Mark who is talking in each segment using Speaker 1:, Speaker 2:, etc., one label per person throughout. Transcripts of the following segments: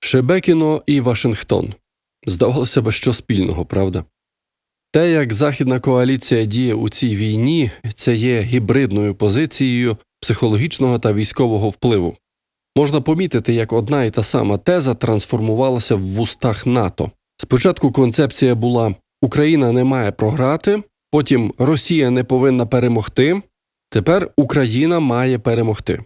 Speaker 1: Шебекіно і Вашингтон. Здавалося б, що спільного, правда? Те, як Західна коаліція діє у цій війні, це є гібридною позицією психологічного та військового впливу. Можна помітити, як одна і та сама теза трансформувалася в вустах НАТО. Спочатку концепція була Україна не має програти, потім Росія не повинна перемогти, тепер Україна має перемогти.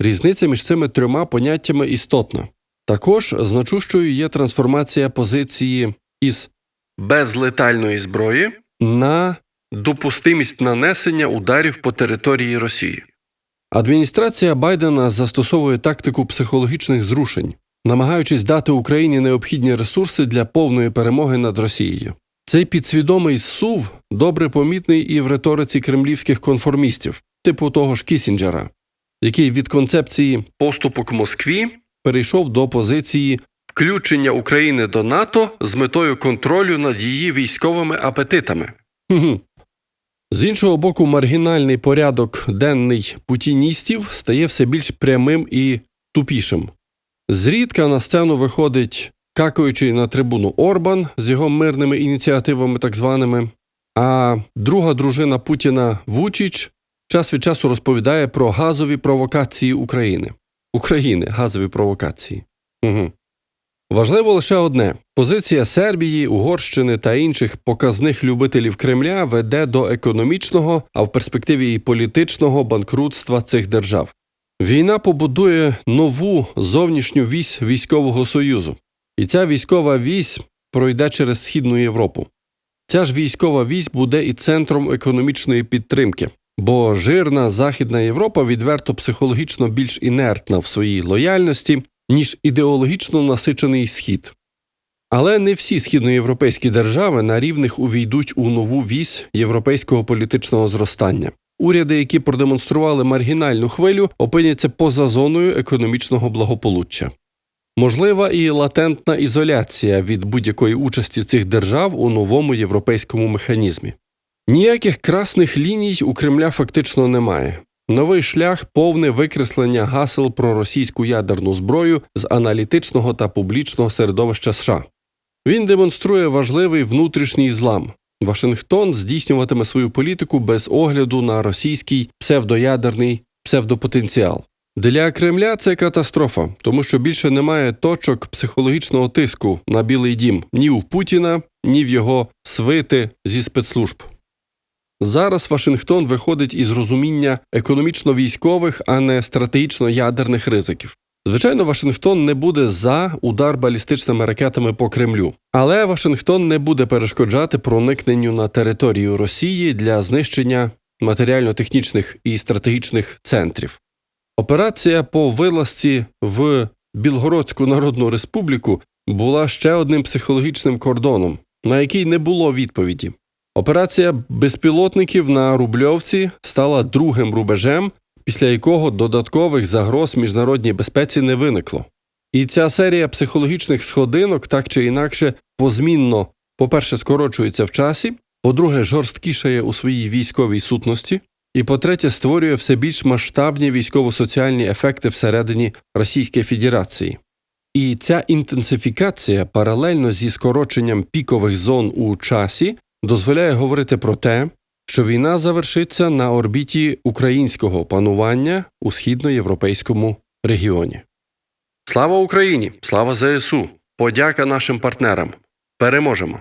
Speaker 1: Різниця між цими трьома поняттями істотна. Також значущою є трансформація позиції із безлетальної зброї на допустимість нанесення ударів по території Росії. Адміністрація Байдена застосовує тактику психологічних зрушень, намагаючись дати Україні необхідні ресурси для повної перемоги над Росією. Цей підсвідомий сув добре помітний і в риториці кремлівських конформістів, типу того ж Кісінджера, який від концепції поступок Москві перейшов до позиції включення України до НАТО з метою контролю над її військовими апетитами. З іншого боку, маргінальний порядок денний путіністів стає все більш прямим і тупішим. Зрідка на сцену виходить какаючий на трибуну Орбан з його мирними ініціативами, так званими, а друга дружина Путіна Вучіч час від часу розповідає про газові провокації України. України газові провокації. Угу. Важливо лише одне: позиція Сербії, Угорщини та інших показних любителів Кремля веде до економічного, а в перспективі і політичного банкрутства цих держав. Війна побудує нову зовнішню вісь військового союзу, і ця військова вісь пройде через Східну Європу. Ця ж військова вісь буде і центром економічної підтримки, бо жирна Західна Європа відверто психологічно більш інертна в своїй лояльності, ніж ідеологічно насичений схід. Але не всі східноєвропейські держави на рівних увійдуть у нову вісь європейського політичного зростання. Уряди, які продемонстрували маргінальну хвилю, опиняться поза зоною економічного благополуччя. Можлива і латентна ізоляція від будь-якої участі цих держав у новому європейському механізмі. Ніяких красних ліній у Кремля фактично немає. Новий шлях повне викреслення гасел про російську ядерну зброю з аналітичного та публічного середовища США. Він демонструє важливий внутрішній злам. Вашингтон здійснюватиме свою політику без огляду на російський псевдоядерний псевдопотенціал. Для Кремля це катастрофа, тому що більше немає точок психологічного тиску на Білий дім ні у Путіна, ні в його свити зі спецслужб. Зараз Вашингтон виходить із розуміння економічно-військових, а не стратегічно-ядерних ризиків. Звичайно, Вашингтон не буде за удар балістичними ракетами по Кремлю, але Вашингтон не буде перешкоджати проникненню на територію Росії для знищення матеріально-технічних і стратегічних центрів. Операція по вилазці в Білгородську Народну Республіку була ще одним психологічним кордоном, на який не було відповіді. Операція безпілотників на Рубльовці стала другим рубежем, після якого додаткових загроз міжнародній безпеці не виникло. І ця серія психологічних сходинок так чи інакше позмінно, по-перше, скорочується в часі, по-друге, жорсткішає у своїй військовій сутності, і по-третє, створює все більш масштабні військово-соціальні ефекти всередині Російської Федерації. І ця інтенсифікація паралельно зі скороченням пікових зон у часі дозволяє говорити про те, що війна завершиться на орбіті українського панування у східноєвропейському регіоні. Слава Україні! Слава ЗСУ! Подяка нашим партнерам! Переможемо!